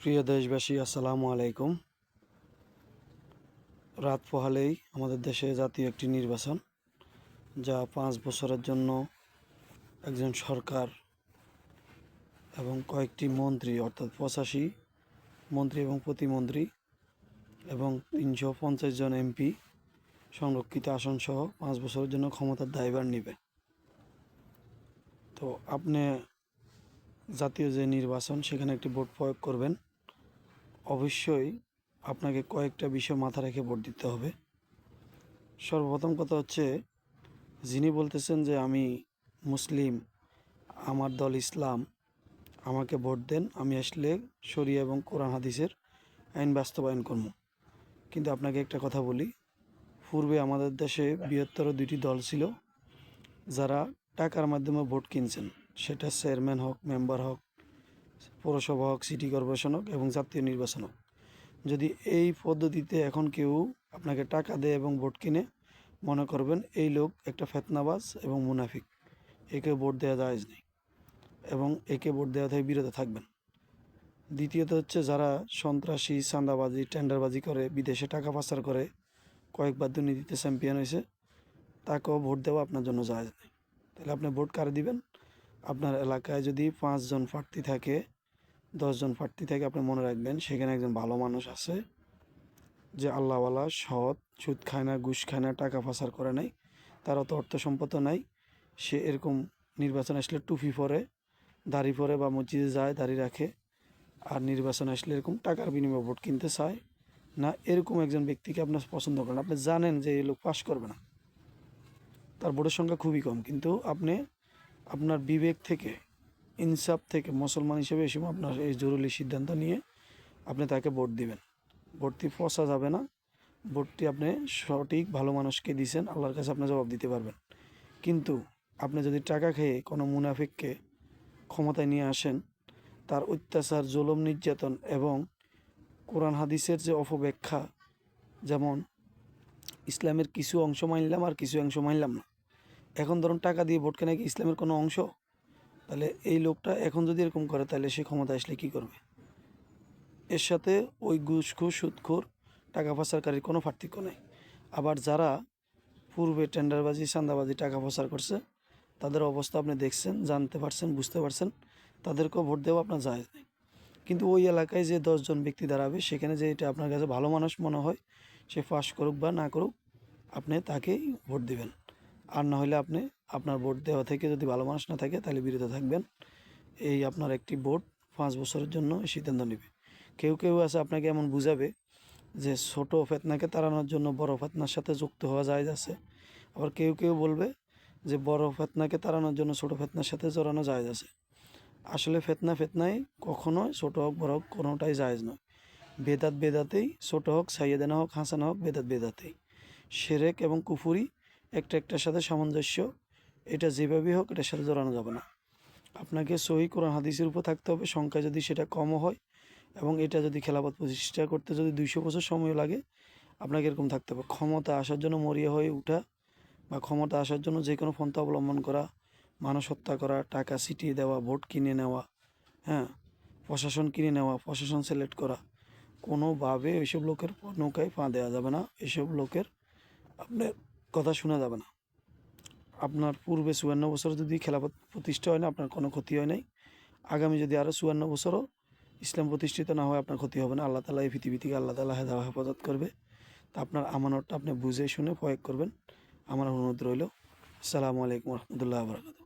প্রিয় দেশবাসী, আসসালামু আলাইকুম। রাত পোহালেই আমাদের দেশে জাতীয় একটি নির্বাচন, যা পাঁচ বছরের জন্য একজন সরকার এবং কয়েকটি মন্ত্রী, অর্থাৎ পঁচাশি মন্ত্রী এবং প্রতিমন্ত্রী এবং তিনশো পঞ্চাশ জন এমপি সংরক্ষিত আসন সহ পাঁচ বছরের জন্য ক্ষমতার দায়ভার নেবে তো আপনি জাতীয় যে নির্বাচন, সেখানে একটি ভোট প্রয়োগ করবেন। অবশ্যই আপনাকে কয়েকটা বিষয় মাথা রেখে ভোট দিতে হবে। সর্বপ্রথম কথা হচ্ছে, যিনি বলতেছেন যে আমি মুসলিম, আমার দল ইসলাম, আমাকে ভোট দেন, আমি আসলে শরিয়া এবং কোরআন হাদিসের আইন বাস্তবায়ন করব। কিন্তু আপনাকে একটা কথা বলি, পূর্বে আমাদের দেশে বৃহত্তর দুটি দল ছিল, যারা টাকার মাধ্যমে ভোট কিনছেন। সেটা চেয়ারম্যান হোক, মেম্বার হোক, পৌরসভা হোক, সিটি কর্পোরেশন হোক এবং জাতীয় নির্বাচন হোক। যদি এই পদ্ধতিতে এখন কেউ আপনাকে টাকা দেয় এবং ভোট কিনে, মনে করবেন এই লোক একটা ফেতনাবাজ এবং মুনাফিক। একে ভোট দেওয়া যায় নেই এবং একে ভোট দেওয়া থেকে বিরত থাকবেন। দ্বিতীয়ত হচ্ছে যারা সন্ত্রাসী, চাঁদাবাজি, টেন্ডারবাজি করে, বিদেশে টাকা পাচার করে, কয়েকবার দুর্নীতিতে চ্যাম্পিয়ন হয়েছে, তাকেও ভোট দেওয়া আপনার জন্য যায় নেই। তাহলে আপনি ভোট কারে দিবেন? আপনার এলাকায় যদি পাঁচজন প্রার্থী থাকে, দশজন প্রার্থী থাকে আপনি মনে রাখবেন, সেখানে একজন ভালো মানুষ আছে, যে আল্লাহওয়ালা সৎ, সুদ খায় না, ঘুষ খায় না, টাকা পাচার করে নাই, তার অত অর্থ সম্পদ নাই, সে এরকম নির্বাচন আসলে টুপি পরে, দাড়ি পরে বা মসজিদে যায়, দাড়ি রাখে, আর নির্বাচন আসলে এরকম টাকার বিনিময়ে ভোট কিনতে চায় না, এরকম একজন ব্যক্তিকে আপনার পছন্দ করেন। আপনি জানেন যে এই লোক পাশ করবে না। তার ভোটের সংখ্যা খুবই কম, কিন্তু আপনি আপনার বিবেক থেকে, ইনসাফ থেকে মুসলমান হিসেবে সময় আপনার এই জরুরি সিদ্ধান্ত নিয়ে আপনি তাকে ভোট দিবেন। ভোটটি ফসা যাবে না। ভোটটি আপনি সঠিক ভালো মানুষকে দিয়েছেন আল্লাহর কাছে আপনি জবাব দিতে পারবেন। কিন্তু আপনি যদি টাকা খেয়ে কোনো মুনাফিককে ক্ষমতায় নিয়ে আসেন, তার অত্যাচার, জুলম, নির্যাতন এবং কোরআন হাদিসের যে অপব্যাখ্যা, যেমন ইসলামের কিছু অংশ মানলাম আর কিছু অংশ মানলাম না এখন ধরুন টাকা দিয়ে ভোট কেনা কি ইসলামের কোনো অংশ, তাহলে এই লোকটা এখন যদি এরকম করে, তাহলে সে ক্ষমতা আসলে কী করবে? এর সাথে ওই ঘুষখোর, সুদখোর, টাকা পাচারকারীর কোনো পার্থক্য নেই। আবার যারা পূর্বে টেন্ডারবাজি চান্দাবাজি টাকা পাচার করছে, তাদের অবস্থা আপনি দেখছেন, জানতে পারছেন, বুঝতে পারছেন, তাদেরকেও ভোট দেওয়া আপনার যায় নেই। কিন্তু ওই এলাকায় যে দশজন ব্যক্তি দাঁড়াবে, সেখানে যে এটা আপনার কাছে ভালো মানুষ মনে হয়, সে পাশ করুক বা না করুক, আপনি তাকেই ভোট দিবেন। আর না হলে আপনি আপনার ভোট দেওয়া থেকে যদি ভালো মানুষ না থাকে, তাহলে বিরত থাকবেন। এই আপনার একটি ভোট পাঁচ বছরের জন্য সিদ্ধান্ত নেবে। কেউ কেউ আছে আপনাকে এমন বুঝাবে যে ছোট ফেতনাকে তাড়ানোর জন্য বড় ফেতনার সাথে যুক্ত হওয়া যায় আছে। আবার কেউ কেউ বলবে যে বড় ফেতনাকে তাড়ানোর জন্য ছোট ফেতনার সাথে জড়ানো যায় আছে। আসলে ফেতনা ফেতনায় কখনোই ছোট হোক, বড় হোক, কোনোটাই জায়েজ নয়। বেদাত বেদাতেই ছোট হোক সাইয়েদানা হোক, হাসানা হোক, বেদাত বেদাতেই। সেরেক এবং কুফুরি একটা একটার সাথে সামঞ্জস্য। এটা যেভাবেই হোক, এটার সাথে জড়ানো যাবে না। আপনাকে সহি কোরআন হাদিসের উপর থাকতে হবে। সংখ্যা যদি সেটা কমও হয় এবং এটা যদি খেলাপথ প্রতিষ্ঠা করতে যদি দুইশো বছর সময় লাগে, আপনাকে এরকম থাকতে হবে। ক্ষমতা আসার জন্য মরিয়া হয়ে ওঠা বা ক্ষমতা আসার জন্য যে কোনো পন্থা অবলম্বন করা, মানুষ হত্যা করা, টাকা ছিটিয়ে দেওয়া, ভোট কিনে নেওয়া হ্যাঁ প্রশাসন কিনে নেওয়া, প্রশাসন সিলেক্ট করা, কোনোভাবে এইসব লোকের নৌকায় পা দেওয়া যাবে না। এসব লোকের আপনার কথা শোনা যাবে না। আপনার পূর্বে চুয়ান্ন বছর যদি খেলাফত প্রতিষ্ঠা হয় না, আপনার কোনো ক্ষতি হয় নাই। আগামী যদি আরও চুয়ান্ন বছরও ইসলাম প্রতিষ্ঠিত না হয়, আপনার ক্ষতি হবে না। আল্লাহ তালা এই পৃথিবী থেকে আল্লাহ তালা হেদা হেফাজত করবে। তা আপনার আমানতটা আপনি বুঝে শুনে প্রয়োগ করবেন। আমার অনুরোধ রইল। আসসালামু আলাইকুম রহমতুল্লাহ বরকাত